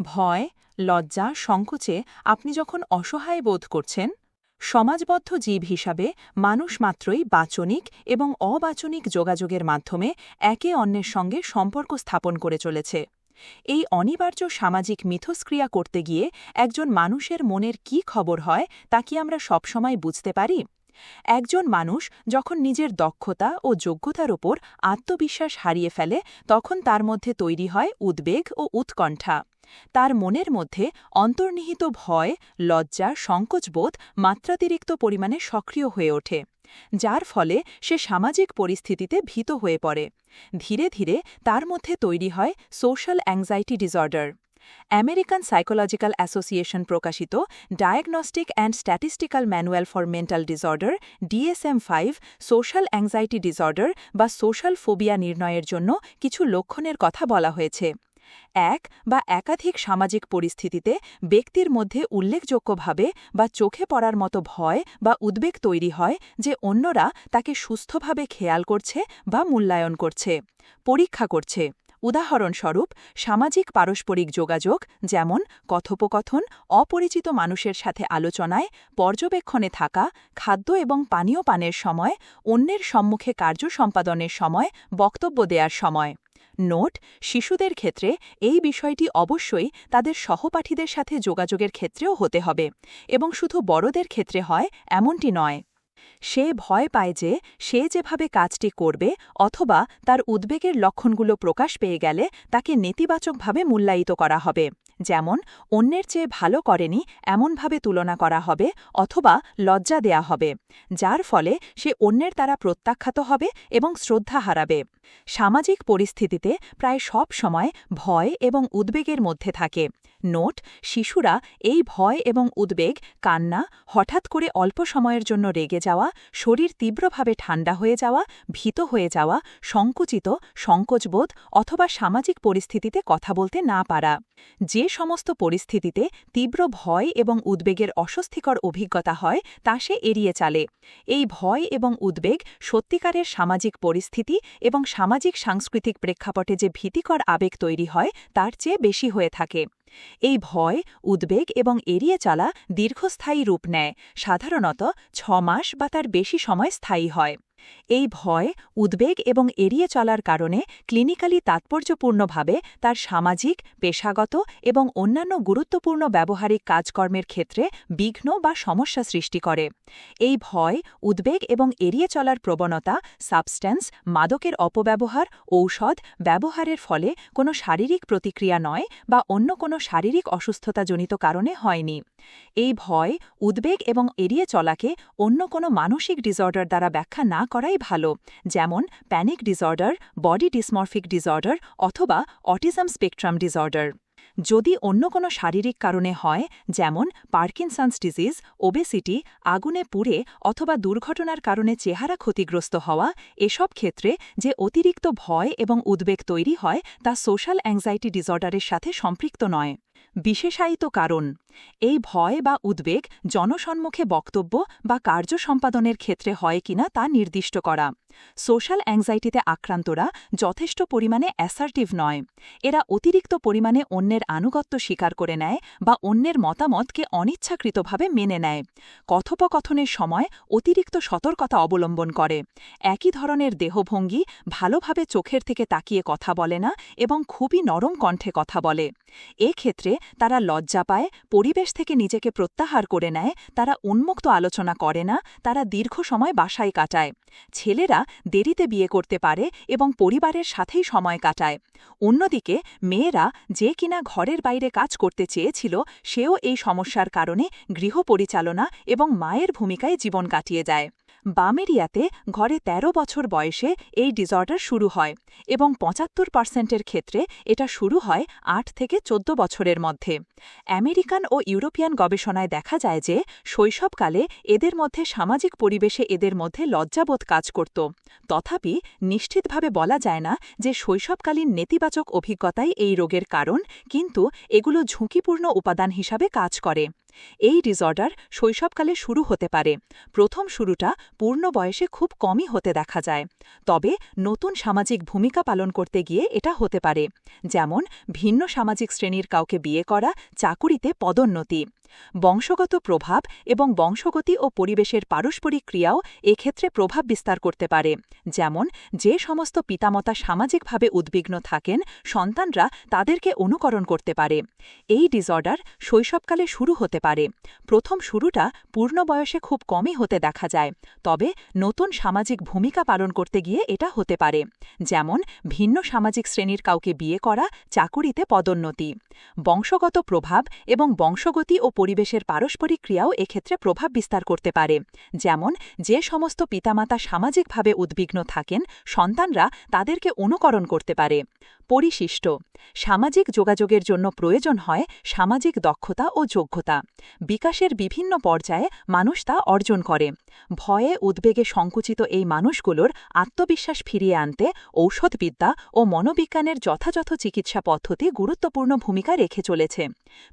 ভয়, লজ্জা, সংকোচে আপনি যখন অসহায় বোধ করছেন, সমাজবদ্ধ জীব হিসাবে মানুষ মাত্রই বাচনিক এবং অবাচনিক যোগাযোগের মাধ্যমে একে অন্যের সঙ্গে সম্পর্ক স্থাপন করে চলেছে। এই অনিবার্য সামাজিক মিথস্ক্রিয়া করতে গিয়ে একজন মানুষের মনের কি খবর হয় তা কি আমরা সবসময় বুঝতে পারি? একজন মানুষ যখন নিজের দক্ষতা ও যোগ্যতার ওপর আত্মবিশ্বাস হারিয়ে ফেলে, তখন তার মধ্যে তৈরি হয় উদ্বেগ ও উৎকণ্ঠা। তার মনের মধ্যে অন্তর্নিহিত ভয়, লজ্জা, সংকোচবোধ মাত্রাতিরিক্ত পরিমাণে সক্রিয় হয়ে ওঠে, যার ফলে সে সামাজিক পরিস্থিতিতে ভীত হয়ে পড়ে। ধীরে ধীরে তার মধ্যে তৈরি হয় social anxiety disorder. American psychological association প্রকাশিত diagnostic and statistical manual for mental disorder DSM five social anxiety disorder বা সোশ্যাল ফোবিয়া নির্ণয়ের জন্য কিছু লক্ষণের কথা বলা হয়েছে। এক বা একাধিক সামাজিক পরিস্থিতিতে ব্যক্তির মধ্যে উল্লেখযোগ্যভাবে বা চোখে পড়ার মতো ভয় বা উদ্বেগ তৈরি হয় যে অন্যরা তাকে সুস্থভাবে খেয়াল করছে বা মূল্যায়ন করছে, পরীক্ষা করছে। উদাহরণস্বরূপ, সামাজিক পারস্পরিক যোগাযোগ যেমন কথোপকথন, অপরিচিত মানুষের সাথে আলোচনায়, পর্যবেক্ষণে থাকা, খাদ্য এবং পানীয় পানের সময়, অন্যের সম্মুখে কার্য সম্পাদনের সময়, বক্তব্য দেওয়ার সময়। নোট, শিশুদের ক্ষেত্রে এই বিষয়টি অবশ্যই তাদের সহপাঠীদের সাথে যোগাযোগের ক্ষেত্রেও হতে হবে এবং শুধু বড়দের ক্ষেত্রে হয় এমনটি নয়। সে ভয় পায় যে সে যেভাবে কাজটি করবে অথবা তার উদ্বেগের লক্ষণগুলো প্রকাশ পেয়ে গেলে তাকে নেতিবাচকভাবে মূল্যায়িত করা হবে। যেমন, অন্যের চেয়ে ভালো করেনি এমনভাবে তুলনা করা হবে অথবা লজ্জা দেয়া হবে, যার ফলে সে অন্যের দ্বারা প্রত্যাখ্যাত হবে এবং শ্রদ্ধা হারাবে। সামাজিক পরিস্থিতিতে প্রায় সব সময় ভয় এবং উদ্বেগের মধ্যে থাকে। নোট, শিশুরা এই ভয় এবং উদ্বেগ, কান্না, হঠাৎ করে অল্প সময়ের জন্য রেগে যাওয়া, শরীর তীব্রভাবে ঠান্ডা হয়ে যাওয়া, ভীত হয়ে যাওয়া, সংকুচিত, সংকোচবোধ অথবা সামাজিক পরিস্থিতিতে কথা বলতে না পারা। যে সমস্ত পরিস্থিতিতে তীব্র ভয় এবং উদ্বেগের অস্বস্তিকর অভিজ্ঞতা হয়, তা সে এড়িয়ে চালে। এই ভয় এবং উদ্বেগ সত্যিকারের সামাজিক পরিস্থিতি এবং সামাজিক সাংস্কৃতিক প্রেক্ষাপটে যে ভীতিকর আবেগ তৈরি হয়, তার চেয়ে বেশি হয়ে থাকে। এই ভয়, উদ্বেগ এবং এড়িয়ে চলা দীর্ঘস্থায়ী রূপ নেয়। সাধারণত ছ মাস বা তার বেশি সময় স্থায়ী হয়। এই ভয়, উদ্বেগ এবং এড়িয়ে চলার কারণে ক্লিনিক্যালি তাৎপর্যপূর্ণভাবে তার সামাজিক, পেশাগত এবং অন্যান্য গুরুত্বপূর্ণ ব্যবহারিক কাজকর্মের ক্ষেত্রে বিঘ্ন বা সমস্যা সৃষ্টি করে। এই ভয়, উদ্বেগ এবং এড়িয়ে চলার প্রবণতা সাবস্ট্যান্স মাদকের অপব্যবহার, ঔষধ ব্যবহারের ফলে কোনো শারীরিক প্রতিক্রিয়া নয় বা অন্য কোনো শারীরিক অসুস্থতাজনিত কারণে হয়নি। এই ভয়, উদ্বেগ এবং এড়িয়ে চলাকে অন্য কোনো মানসিক ডিসঅর্ডার দ্বারা ব্যাখ্যা না করাই ভালো, যেমন panic disorder body dysmorphic disorder অথবা অটিজম স্পেকট্রাম ডিসঅর্ডার যদি অন্য কোনো শারীরিক কারণে হয়, যেমন পার্কিনসন্স ডিজিজ ওবেসিটি আগুনে পুড়ে অথবা দুর্ঘটনার কারণে চেহারা ক্ষতিগ্রস্ত হওয়া, এসব ক্ষেত্রে যে অতিরিক্ত ভয় এবং উদ্বেগ তৈরি হয় তা সোশ্যাল অ্যাংজাইটি ডিসঅর্ডারের সাথে সম্পৃক্ত নয়। বিশেষায়িত কারণ। এই ভয় বা উদ্বেগ জনসম্মুখে বক্তব্য বা কার্য সম্পাদনের ক্ষেত্রে হয় কিনা তা নির্দিষ্ট করা। সোশ্যাল অ্যাংজাইটিতে আক্রান্তরা যথেষ্ট পরিমাণে অ্যাসার্টিভ নয়। এরা অতিরিক্ত পরিমাণে অন্যের আনুগত্য স্বীকার করে নেয় বা অন্যের মতামতকে অনিচ্ছাকৃতভাবে মেনে নেয়। কথোপকথনের সময় অতিরিক্ত সতর্কতা অবলম্বন করে। একই ধরনের দেহভঙ্গি ভালোভাবে চোখের থেকে তাকিয়ে কথা বলে না এবং খুবই নরম কণ্ঠে কথা বলে। এক্ষেত্রে তারা লজ্জা পায়, পরিবেশ থেকে নিজেকে প্রত্যাহার করে নেয়, তারা উন্মুক্ত আলোচনা করে না, তারা দীর্ঘ সময় বাসায় কাটায়। ছেলেরা দেরিতে বিয়ে করতে পারে এবং পরিবারের সাথেই সময় কাটায়। অন্যদিকে, মেয়েরা যে কিনা ঘরের বাইরে কাজ করতে চেয়েছিল, সেও এই সমস্যার কারণে গৃহ পরিচালনা এবং মায়ের ভূমিকায় জীবন কাটিয়ে যায়। বামেরিয়াতে ঘরে ১৩ বছর বয়সে এই ডিসঅর্ডার শুরু হয় এবং পঁচাত্তর পার্সেন্টের ক্ষেত্রে এটা শুরু হয় আট থেকে চোদ্দ বছরের মধ্যে। আমেরিকান ও ইউরোপিয়ান গবেষণায় দেখা যায় যে শৈশবকালে এদের মধ্যে সামাজিক পরিবেশে এদের মধ্যে লজ্জাবোধ কাজ করত। তথাপি নিশ্চিতভাবে বলা যায় না যে শৈশবকালীন নেতিবাচক অভিজ্ঞতাই এই রোগের কারণ, কিন্তু এগুলো ঝুঁকিপূর্ণ উপাদান হিসাবে কাজ করে। এই ডিসঅর্ডার শৈশবকালে শুরু হতে পারে। প্রথম শুরুটা পূর্ণ বয়সে খুব কমই হতে দেখা যায়। তবে নতুন সামাজিক ভূমিকা পালন করতে গিয়ে এটা হতে পারে। যেমন ভিন্ন সামাজিক শ্রেণির কাউকে বিয়ে করা, চাকুরিতে পদোন্নতি। বংশগত প্রভাব এবং বংশগতি ও পরিবেশের পারস্পরিক ক্রিয়াও এক্ষেত্রে প্রভাব বিস্তার করতে পারে। যেমন, যে সমস্ত পিতামাতা সামাজিকভাবে উদ্বিগ্ন থাকেন, সন্তানরা তাদেরকে অনুকরণ করতে পারে। এই ডিসঅর্ডার শৈশবকালে শুরু হতে পারে। প্রথম শুরুটা পূর্ণ বয়সে খুব কমই হতে দেখা যায়। তবে নতুন সামাজিক ভূমিকা পালন করতে গিয়ে এটা হতে পারে। যেমন, ভিন্ন সামাজিক শ্রেণির কাউকে বিয়ে করা, চাকুরিতে পদোন্নতি। বংশগত প্রভাব এবং বংশগতি ও পরিবেশের পারস্পরিক ক্রিয়াও এক্ষেত্রে প্রভাব বিস্তার করতে পারে। যেমন, যে সমস্ত পিতামাতা সামাজিকভাবে উদ্বিগ্ন থাকেন, সন্তানরা তাদেরকে অনুকরণ করতে পারে। পরিশিষ্ট, সামাজিক যোগাযোগের জন্য প্রয়োজন হয় সামাজিক দক্ষতা ও যোগ্যতা। বিকাশের বিভিন্ন পর্যায়ে মানুষ তা অর্জন করে। ভয়ে উদ্বেগে সংকুচিত এই মানুষগুলোর আত্মবিশ্বাস ফিরিয়ে আনতে ঔষধবিদ্যা ও মনোবিজ্ঞানের যথাযথ চিকিৎসা পদ্ধতি গুরুত্বপূর্ণ ভূমিকা রেখে চলেছে।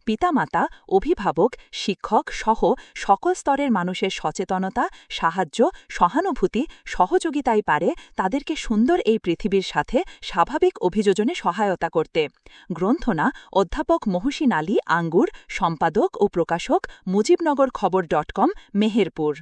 পিতামাতা অভিভাবক, শিক্ষক সহ সকল স্তরের মানুষের সচেতনতা, সাহায্য, সহানুভূতি, সহযোগিতাই পারে তাদেরকে সুন্দর এই পৃথিবীর সাথে স্বাভাবিক অভিযোজনে সহায়তা করতে। গ্রন্থনা, অধ্যাপক মহসিন আলী আঙ্গুর, সম্পাদক ও প্রকাশক মুজিবনগর খবর ডট কম, মেহেরপুর।